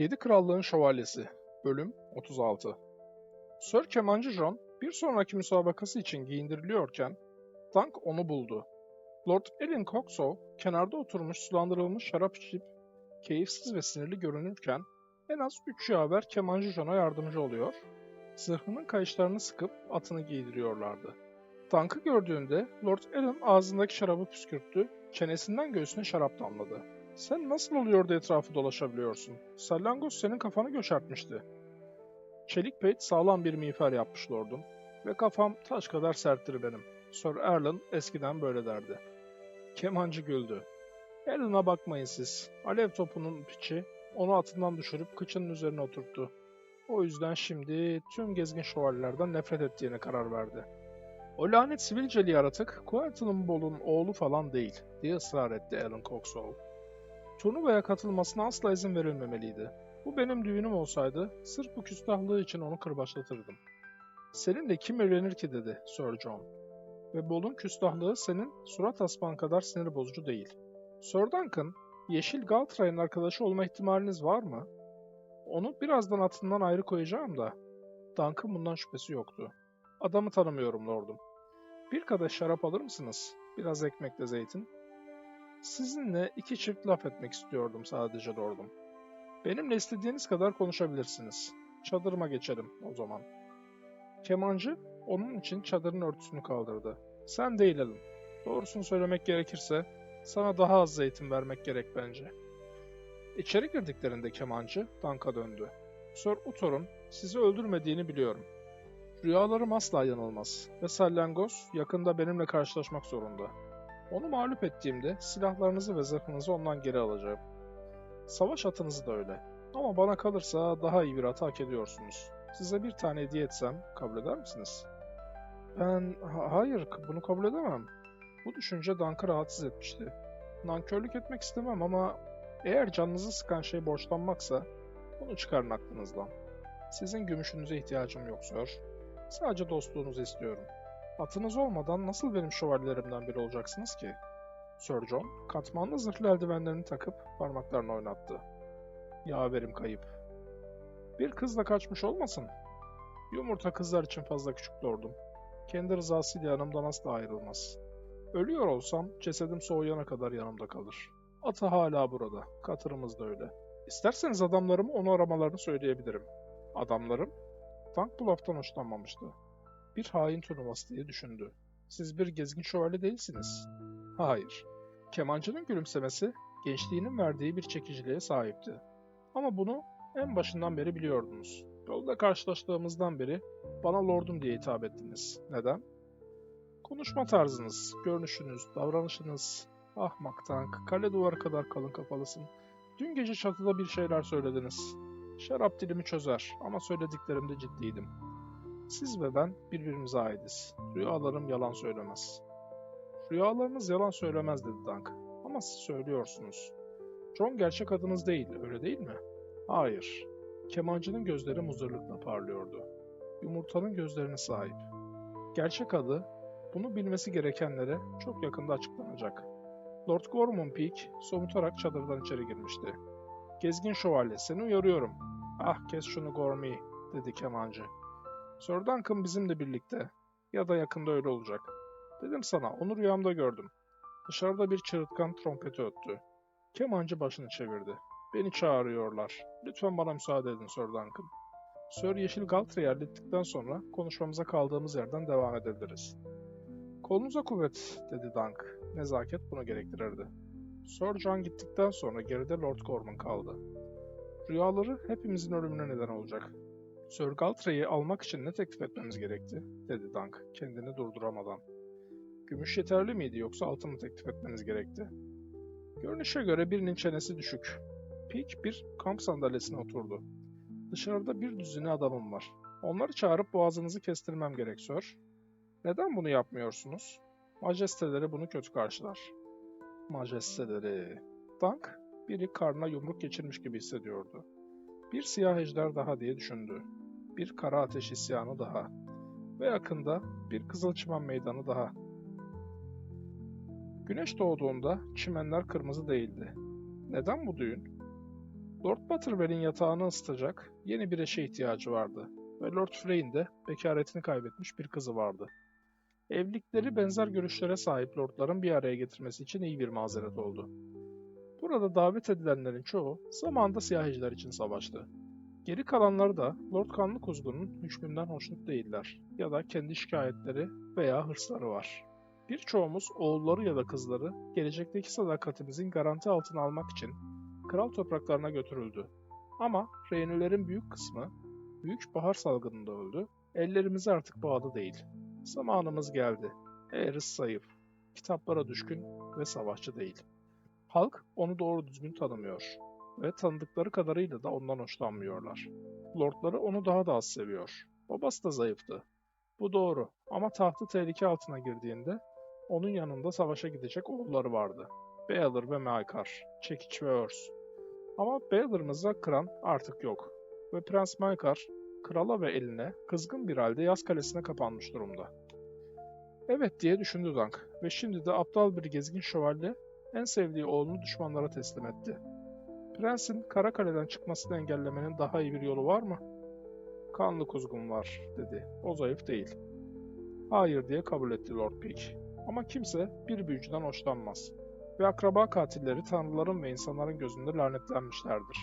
Yedi Krallığın Şövalyesi Bölüm 36 Sir Kemancı John bir sonraki müsabakası için giyindiriliyorken Tank onu buldu. Lord Elin Coxo kenarda oturmuş sulandırılmış şarap içip keyifsiz ve sinirli görünürken en az üç yaver Kemancı John'a yardımcı oluyor, zırhının kayışlarını sıkıp atını giydiriyorlardı. Tankı gördüğünde Lord Elin ağzındaki şarabı püskürttü, çenesinden göğsüne şarap damladı. Sen nasıl oluyor da etrafı dolaşabiliyorsun? Salyangoz senin kafanı göçertmişti. Çelik peyt sağlam bir miğfer yapmış lordum. Ve kafam taş kadar serttir benim. Sir Erlen eskiden böyle derdi. Kemancı güldü. Erlen'a bakmayın siz. Alev topunun piçi onu atından düşürüp kıçının üzerine oturttu. O yüzden şimdi tüm gezgin şövalyelerden nefret ettiğine karar verdi. O lanet sivilceli yaratık Quentin Ball'un oğlu falan değil diye ısrar etti Alan Coxall. Turnuvaya katılmasına asla izin verilmemeliydi. Bu benim düğünüm olsaydı, sırf bu küstahlığı için onu kırbaçlatırdım. Seninle kim evlenir ki dedi Sir John. Ve Bol'un küstahlığı senin surat asman kadar sinir bozucu değil. Sir Duncan, Yeşil Galtray'ın arkadaşı olma ihtimaliniz var mı? Onu birazdan atından ayrı koyacağım da. Duncan bundan şüphesi yoktu. Adamı tanımıyorum lordum. Bir kadeh şarap alır mısınız? Biraz ekmekle zeytin. Sizinle iki çift laf etmek istiyordum sadece lordum. Benimle istediğiniz kadar konuşabilirsiniz. Çadırıma geçelim o zaman. Kemancı onun için çadırın örtüsünü kaldırdı. Sen değil Alan. Doğrusunu söylemek gerekirse sana daha az zeytin vermek gerek bence. İçeri girdiklerinde kemancı Dank'a döndü. Sir Utor'un sizi öldürmediğini biliyorum. Rüyalarım asla yanılmaz ve salyangoz yakında benimle karşılaşmak zorunda. Onu mağlup ettiğimde silahlarınızı ve zırhınızı ondan geri alacağım. Savaş atınızı da öyle. Ama bana kalırsa daha iyi bir atı hak ediyorsunuz. Size bir tane hediye etsem kabul eder misiniz? Ben ha- hayır bunu kabul edemem. Bu düşünce Dunk'ı rahatsız etmişti. Nankörlük etmek istemem ama eğer canınızı sıkan şey borçlanmaksa bunu çıkarın aklınızdan. Sizin gümüşünüze ihtiyacım yok Sir. Sadece dostluğunuzu istiyorum. Atınız olmadan nasıl benim şövalyelerimden biri olacaksınız ki? Sir John, katmanlı zırhlı eldivenlerini takıp parmaklarını oynattı. Yaverim kayıp. Bir kızla kaçmış olmasın? Yumurta kızlar için fazla küçük lordum. Kendi rızasıyla yanımdan asla ayrılmaz. Ölüyor olsam cesedim soğuyana kadar yanımda kalır. Atı hala burada, katırımız da öyle. İsterseniz adamlarımı onu aramalarını söyleyebilirim. Adamlarım? Tank bu laftan hoşlanmamıştı. Bir hain turnuvası diye düşündü. Siz bir gezgin şövalye değilsiniz. Hayır. Kemancının gülümsemesi gençliğinin verdiği bir çekiciliğe sahipti. Ama bunu en başından beri biliyordunuz. Yolda karşılaştığımızdan beri bana lordum diye hitap ettiniz. Neden? Konuşma tarzınız, görünüşünüz, davranışınız. Ahmak tank, kale duvarı kadar kalın kafalısın. Dün gece çatıda bir şeyler söylediniz. Şarap dilimi çözer ama söylediklerimde ciddiydim. Siz ve ben birbirimize aitiz. Rüyalarım yalan söylemez. Rüyalarınız yalan söylemez dedi Dunk. Ama siz söylüyorsunuz. John gerçek adınız değil, öyle değil mi? Hayır. Kemancının gözleri muzırlıkla parlıyordu. Yumurtanın gözlerine sahip. Gerçek adı, bunu bilmesi gerekenlere çok yakında açıklanacak. Lord Gorman Peak somutarak çadırdan içeri girmişti. Gezgin şövalye, seni uyarıyorum. Ah kes şunu Gormy, dedi kemancı. Sir Duncan bizimle birlikte. Ya da yakında öyle olacak. Dedim sana, onu rüyamda gördüm. Dışarıda bir çığırtkan trompeti öttü. Kemancı başını çevirdi. Beni çağırıyorlar. Lütfen bana müsaade edin Sir Duncan. Sir Yeşil Galtra'yı hallettikten sonra konuşmamıza kaldığımız yerden devam edebiliriz. Kolunuza kuvvet, dedi Dunk. Nezaket bunu gerektirirdi. Sir John gittikten sonra geride Lord Gorman kaldı. Rüyaları hepimizin ölümüne neden olacak. Sir Galtra'yı almak için ne teklif etmemiz gerekti? dedi Dunk kendini durduramadan. Gümüş yeterli miydi yoksa altın mı teklif etmeniz gerekti? Görünüşe göre birinin çenesi düşük. Peak bir kamp sandalyesine oturdu. Dışarıda bir düzine adamım var. Onları çağırıp boğazınızı kestirmem gerek Sir. Neden bunu yapmıyorsunuz? Majesteleri bunu kötü karşılar. Majesteleri... Dunk, biri karnına yumruk geçirmiş gibi hissediyordu. Bir siyah ejder daha diye düşündü. Bir kara ateş isyanı daha. Ve yakında bir kızılçıman meydanı daha. Güneş doğduğunda çimenler kırmızı değildi. Neden bu düğün? Lord Butterwell'in yatağını ısıtacak yeni bir eşe ihtiyacı vardı ve Lord Frey'in de bekaretini kaybetmiş bir kızı vardı. Evlilikleri benzer görüşlere sahip lordların bir araya getirmesi için iyi bir mazeret oldu. Burada davet edilenlerin çoğu zamanında siyahiciler için savaştı. Geri kalanları da Lord Kanlı Kuzgun'un hükmünden hoşnut değiller ya da kendi şikayetleri veya hırsları var. Birçoğumuz oğulları ya da kızları gelecekteki sadakatimizin garanti altına almak için kral topraklarına götürüldü. Ama rehinelerin büyük kısmı büyük bahar salgınında öldü. Ellerimiz artık bağlı değil. Zamanımız geldi. Eris zayıf, kitaplara düşkün ve savaşçı değil. Halk onu doğru düzgün tanımıyor ve tanıdıkları kadarıyla da ondan hoşlanmıyorlar. Lordları onu daha da az seviyor. Babası da zayıftı. Bu doğru ama tahtı tehlike altına girdiğinde onun yanında savaşa gidecek oğulları vardı. Baelor ve Maekar, Çekiç ve Örs. Ama Baelor mızrak kıran artık yok ve Prens Maekar krala ve eline kızgın bir halde yaz kalesine kapanmış durumda. Evet diye düşündü Dank ve şimdi de aptal bir gezgin şövalye en sevdiği oğlunu düşmanlara teslim etti. Prensin kara kaleden çıkmasını engellemenin daha iyi bir yolu var mı? Kanlı kuzgun var, dedi. O zayıf değil. Hayır diye kabul etti Lord Peak. Ama kimse bir büyücüden hoşlanmaz. Ve akraba katilleri tanrıların ve insanların gözünde lanetlenmişlerdir.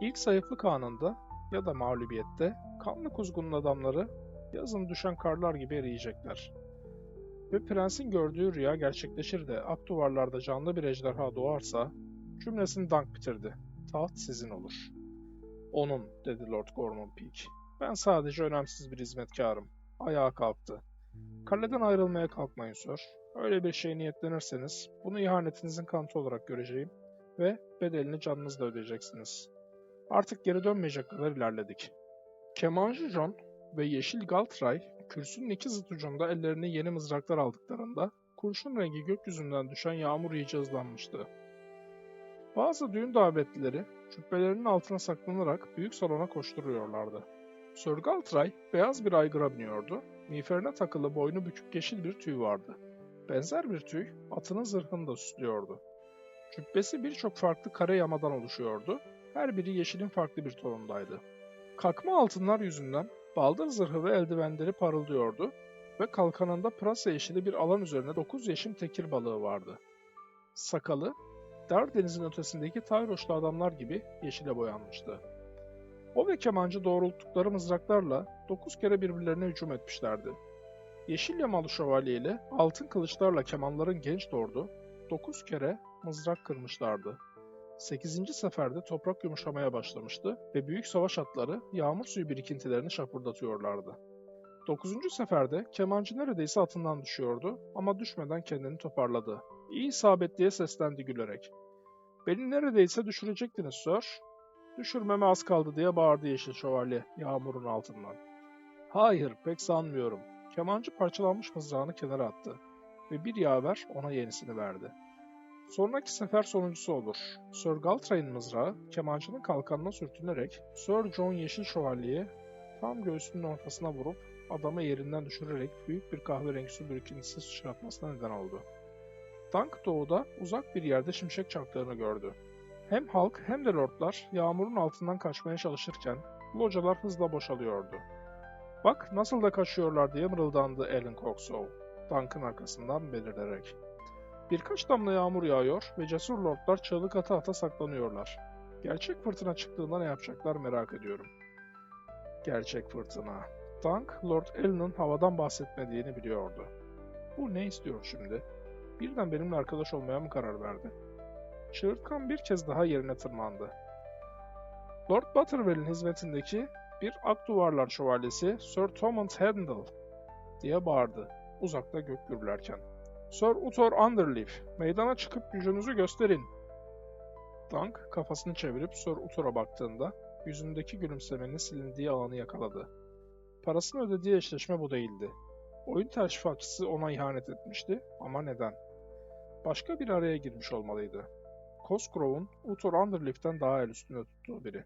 İlk zayıflık anında ya da mağlubiyette kanlı kuzgunun adamları yazın düşen karlar gibi eriyecekler. Ve prensin gördüğü rüya gerçekleşir de ak duvarlarda canlı bir ejderha doğarsa cümlesini dank bitirdi. Taht sizin olur. Onun, dedi Lord Gorman Peak. Ben sadece önemsiz bir hizmetkarım. Ayağa kalktı. Kaleden ayrılmaya kalkmayın Sir. Öyle bir şey niyetlenirseniz bunu ihanetinizin kanıtı olarak göreceğim ve bedelini canınızla ödeyeceksiniz. Artık geri dönmeyecek kadar ilerledik. Kemancı John ve Yeşil Galtray kürsünün iki zıt ucunda ellerine yeni mızraklar aldıklarında kurşun rengi gökyüzünden düşen yağmur iyice hızlanmıştı. Bazı düğün davetlileri cübbelerinin altına saklanarak büyük salona koşturuyorlardı. Sir Galtray beyaz bir aygıra biniyordu. Miğferine takılı boynu bükük yeşil bir tüy vardı. Benzer bir tüy atının zırhını da süslüyordu. Cübbesi birçok farklı kare yamadan oluşuyordu. Her biri yeşilin farklı bir tonundaydı. Kakma altınlar yüzünden baldır zırhı ve eldivenleri parıldıyordu ve kalkanında pırasa yeşili bir alan üzerine 9 yeşim tekir balığı vardı. Sakalı, dar denizin ötesindeki Tayroşlu adamlar gibi yeşile boyanmıştı. O ve kemancı doğrulttukları mızraklarla dokuz kere birbirlerine hücum etmişlerdi. Yeşil yamalı şövalye ile altın kılıçlarla kemanların genç lordu dokuz kere mızrak kırmışlardı. Sekizinci seferde toprak yumuşamaya başlamıştı ve büyük savaş atları yağmur suyu birikintilerini şapırdatıyorlardı. Dokuzuncu seferde kemancı neredeyse atından düşüyordu ama düşmeden kendini toparladı. İyi isabet diye seslendi gülerek. Beni neredeyse düşürecektiniz Sir. Düşürmeme az kaldı diye bağırdı Yeşil Şövalye yağmurun altından. Hayır pek sanmıyorum. Kemancı parçalanmış mızrağını kenara attı ve bir yaver ona yenisini verdi. Sonraki sefer sonuncusu olur. Sir Galtray'ın mızrağı kemancının kalkanına sürtünerek Sir John Yeşil Şövalye'yi tam göğsünün ortasına vurup adamı yerinden düşürerek büyük bir kahverengi su birikintisi sıçratmasına neden oldu. Tank doğuda uzak bir yerde şimşek çaktığını gördü. Hem halk hem de lordlar yağmurun altından kaçmaya çalışırken localar hızla boşalıyordu. Bak nasıl da kaçıyorlar diye mırıldandı Alan Coxow, tankın arkasından belirlerek. Birkaç damla yağmur yağıyor ve cesur lordlar çığlık ata ata saklanıyorlar. Gerçek fırtına çıktığında ne yapacaklar merak ediyorum. Gerçek fırtına. Tank, Lord Alan'ın havadan bahsetmediğini biliyordu. Bu ne istiyor şimdi? Birden benimle arkadaş olmaya mı karar verdi? Çığırtkan bir kez daha yerine tırmandı. Lord Butterwell'in hizmetindeki bir ak duvarlar şövalyesi Sir Thomas Handel diye bağırdı uzakta gök gürlerken. Sir Uthor Underleaf, meydana çıkıp gücünüzü gösterin. Dunk kafasını çevirip Sir Uthor'a baktığında yüzündeki gülümsemenin silindiği alanı yakaladı. Parasını ödediği eşleşme bu değildi. Oyun terşifatçısı ona ihanet etmişti ama neden? Başka bir araya girmiş olmalıydı. Cosgrove'un Uthor Underleaf'ten daha el üstünde tuttuğu biri.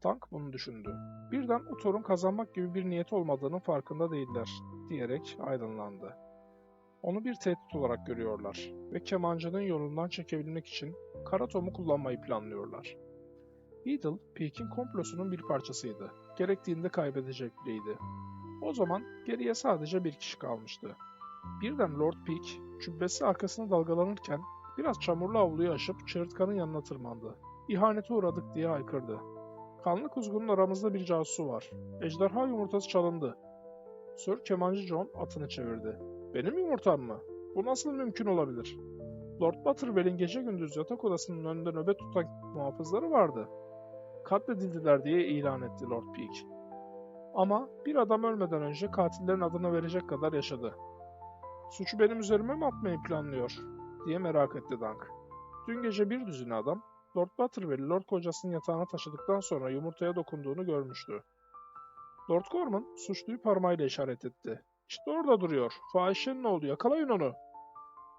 Tank bunu düşündü. Birden Uthor'un kazanmak gibi bir niyeti olmadığının farkında değiller, diyerek aydınlandı. Onu bir tehdit olarak görüyorlar ve kemancının yolundan çekebilmek için Kara Tom'u kullanmayı planlıyorlar. Beadle, Peak'in komplosunun bir parçasıydı. Gerektiğinde kaybedecek biriydi. O zaman geriye sadece bir kişi kalmıştı. Birden Lord Peak, cübbesi arkasına dalgalanırken biraz çamurlu avluyu aşıp çığırtkanın yanına tırmandı. İhanete uğradık diye haykırdı. Kanlı kuzgunun aramızda bir casusu var. Ejderha yumurtası çalındı. Sir Kemancı John atını çevirdi. Benim yumurtam mı? Bu nasıl mümkün olabilir? Lord Butterwell'in gece gündüz yatak odasının önünde nöbet tutan muhafızları vardı. Katledildiler diye ilan etti Lord Peak. Ama bir adam ölmeden önce katillerin adını verecek kadar yaşadı. Suçu benim üzerime mi atmayı planlıyor? diye merak etti Dunk. Dün gece bir düzine adam, Lord Butterwell'i Lord kocasının yatağına taşıdıktan sonra yumurtaya dokunduğunu görmüştü. Lord Gorman suçluyu parmağıyla işaret etti. İşte orada duruyor. Fahişenin oğlu yakalayın onu.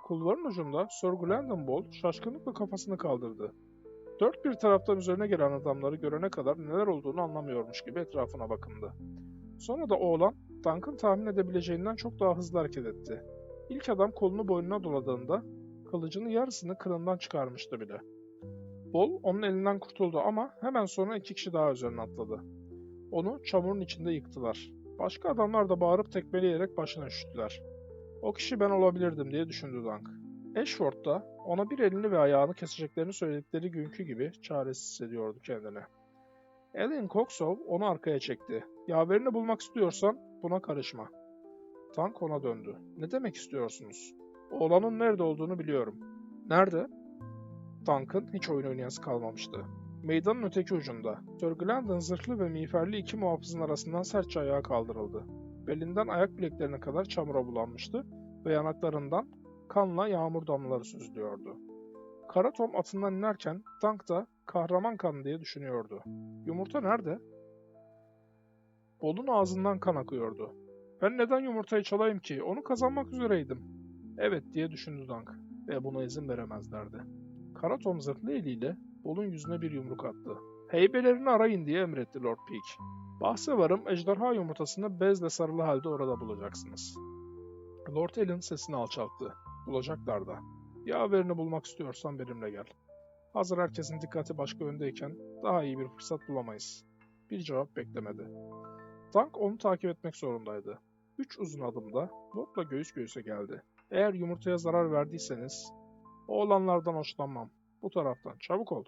Kulvarın ucunda Sir Glandon Ball şaşkınlıkla kafasını kaldırdı. Dört bir taraftan üzerine gelen adamları görene kadar neler olduğunu anlamıyormuş gibi etrafına bakındı. Sonra da oğlan Dunk'ın tahmin edebileceğinden çok daha hızlı hareket etti. İlk adam kolunu boynuna doladığında kılıcının yarısını kılından çıkarmıştı bile. Bol onun elinden kurtuldu ama hemen sonra iki kişi daha üzerine atladı. Onu çamurun içinde yıktılar. Başka adamlar da bağırıp tekmeleyerek başına üşüttüler. O kişi ben olabilirdim diye düşündü Dunk. Ashford da ona bir elini ve ayağını keseceklerini söyledikleri günkü gibi çaresiz hissediyordu kendini. Ellen Coxall onu arkaya çekti. Yaverini bulmak istiyorsan buna karışma. Tank ona döndü. Ne demek istiyorsunuz? Oğlanın nerede olduğunu biliyorum. Nerede? Tank'ın hiç oyun oynayası kalmamıştı. Meydanın öteki ucunda. Sir Glandon zırhlı ve miğferli iki muhafızın arasından sertçe ayağa kaldırıldı. Belinden ayak bileklerine kadar çamura bulanmıştı ve yanaklarından kanla yağmur damlaları süzülüyordu. Kara Tom atından inerken Tank da kahraman kan diye düşünüyordu. Yumurta nerede? Bol'un ağzından kan akıyordu. Ben neden yumurtayı çalayım ki? Onu kazanmak üzereydim. Evet diye düşündü Dank ve buna izin veremezlerdi. Kara Tom zırhlı eliyle Bol'un yüzüne bir yumruk attı. Heybelerini arayın diye emretti Lord Peak. Bahse varım ejderha yumurtasını bezle sarılı halde orada bulacaksınız. Lord Allen sesini alçalttı. Bulacaklar da. Yaverini bulmak istiyorsan benimle gel. Hazır herkesin dikkati başka yöndeyken daha iyi bir fırsat bulamayız. Bir cevap beklemedi. Tank onu takip etmek zorundaydı. Üç uzun adımda Lord'la göğüs göğüse geldi. Eğer yumurtaya zarar verdiyseniz, oğlanlardan hoşlanmam. Bu taraftan, çabuk ol.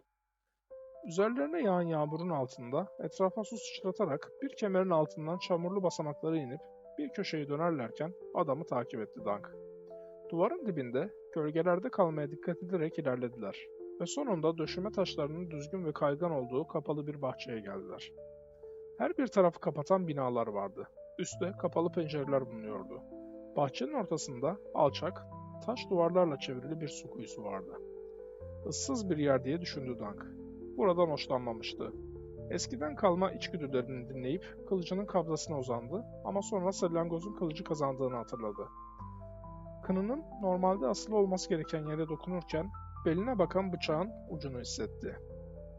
Üzerlerine yağan yağmurun altında etrafa su sıçratarak bir kemerin altından çamurlu basamakları inip bir köşeyi dönerlerken adamı takip etti Dunk. Duvarın dibinde gölgelerde kalmaya dikkat ederek ilerlediler ve sonunda döşeme taşlarının düzgün ve kaygan olduğu kapalı bir bahçeye geldiler. Her bir tarafı kapatan binalar vardı. Üstte kapalı pencereler bulunuyordu. Bahçenin ortasında alçak, taş duvarlarla çevrili bir su kuyusu vardı. Issız bir yer diye düşündü Dunk. Buradan hoşlanmamıştı. Eskiden kalma içgüdülerini dinleyip kılıcının kabzasına uzandı ama sonra salyangozun kılıcı kazandığını hatırladı. Kınının normalde asılı olması gereken yere dokunurken beline bakan bıçağın ucunu hissetti.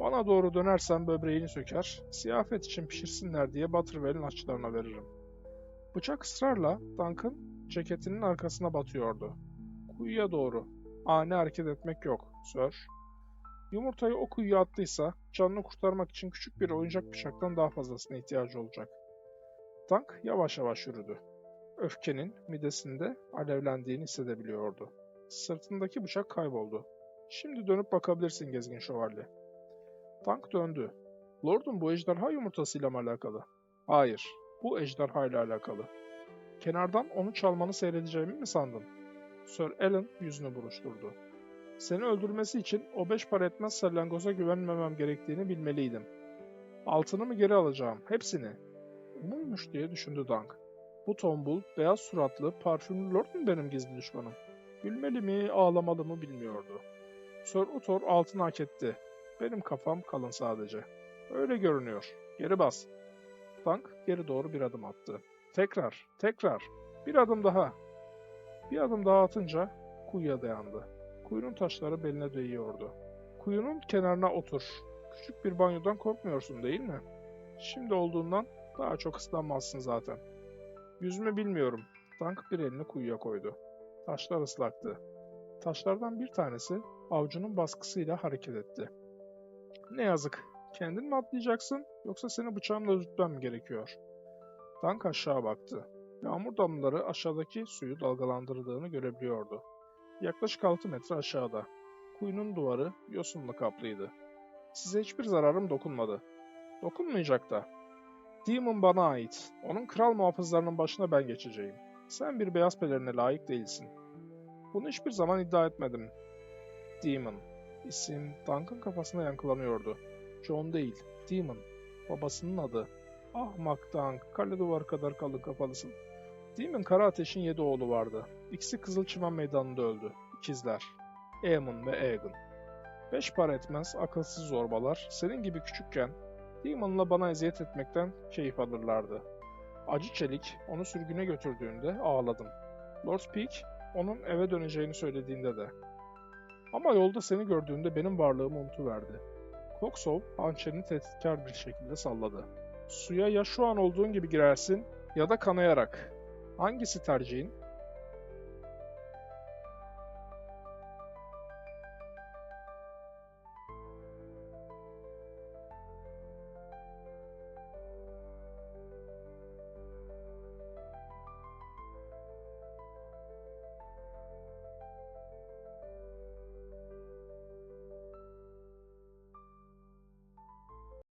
Bana doğru dönersen böbreğini söker, siyafet için pişirsinler diye Butterwell'in aşçılarına veririm. Bıçak ısrarla Duncan ceketinin arkasına batıyordu. Kuyuya doğru. Ani hareket etmek yok, Sir. Yumurtayı o kuyuya attıysa canını kurtarmak için küçük bir oyuncak bıçaktan daha fazlasına ihtiyacı olacak. Tank yavaş yavaş yürüdü. Öfkenin midesinde alevlendiğini hissedebiliyordu. Sırtındaki bıçak kayboldu. Şimdi dönüp bakabilirsin gezgin şövalye. Tank döndü. Lord'un bu ejderha yumurtasıyla mı alakalı? Hayır, bu ejderha ile alakalı. Kenardan onu çalmanı seyredeceğimi mi sandın? Sir Alan yüzünü buruşturdu. Seni öldürmesi için o beş para etmez salyangoza güvenmemem gerektiğini bilmeliydim. Altını mı geri alacağım? Hepsini. Buymuş diye düşündü Dunk. Bu tombul, beyaz suratlı, parfümlü lord mu benim gizli düşmanım? Gülmeli mi, ağlamalı mı bilmiyordu. Sir Uthor altını hak etti. Benim kafam kalın sadece. Öyle görünüyor. Geri bas. Tank geri doğru bir adım attı. Tekrar, tekrar. Bir adım daha. Bir adım daha atınca kuyuya dayandı. Kuyunun taşları beline değiyordu. Kuyunun kenarına otur. Küçük bir banyodan korkmuyorsun değil mi? Şimdi olduğundan daha çok ıslanmazsın zaten. Yüzme bilmiyorum. Tank bir elini kuyuya koydu. Taşlar ıslaktı. Taşlardan bir tanesi avcunun baskısıyla hareket etti. Ne yazık. Kendin mi atlayacaksın yoksa seni bıçağımla dürtmem mi gerekiyor? Tank aşağı baktı. Yağmur damlaları aşağıdaki suyu dalgalandırdığını görebiliyordu. Yaklaşık 6 metre aşağıda. Kuyunun duvarı yosunla kaplıydı. Size hiçbir zararım dokunmadı. Dokunmayacak da. Demon bana ait. Onun kral muhafızlarının başına ben geçeceğim. Sen bir beyaz pelerine layık değilsin. Bunu hiçbir zaman iddia etmedim. Demon. İsim Dunk'ın kafasına yankılanıyordu. John değil, Demon. Babasının adı. Ahmak Dunk, kale duvar kadar kalın kafalısın. Demon kara ateşin yedi oğlu vardı. İkisi Kızılçıman Meydanı'nda öldü. İkizler. Aemon ve Aegon. Beş para etmez, akılsız zorbalar, senin gibi küçükken Demon'la bana eziyet etmekten keyif alırlardı. Acı Çelik onu sürgüne götürdüğünde ağladım. Lord Peak onun eve döneceğini söylediğinde de. Ama yolda seni gördüğünde benim varlığımı unutuverdi. Koksov hançerini tehditkar bir şekilde salladı. Suya ya şu an olduğun gibi girersin ya da kanayarak. Hangisi tercihin?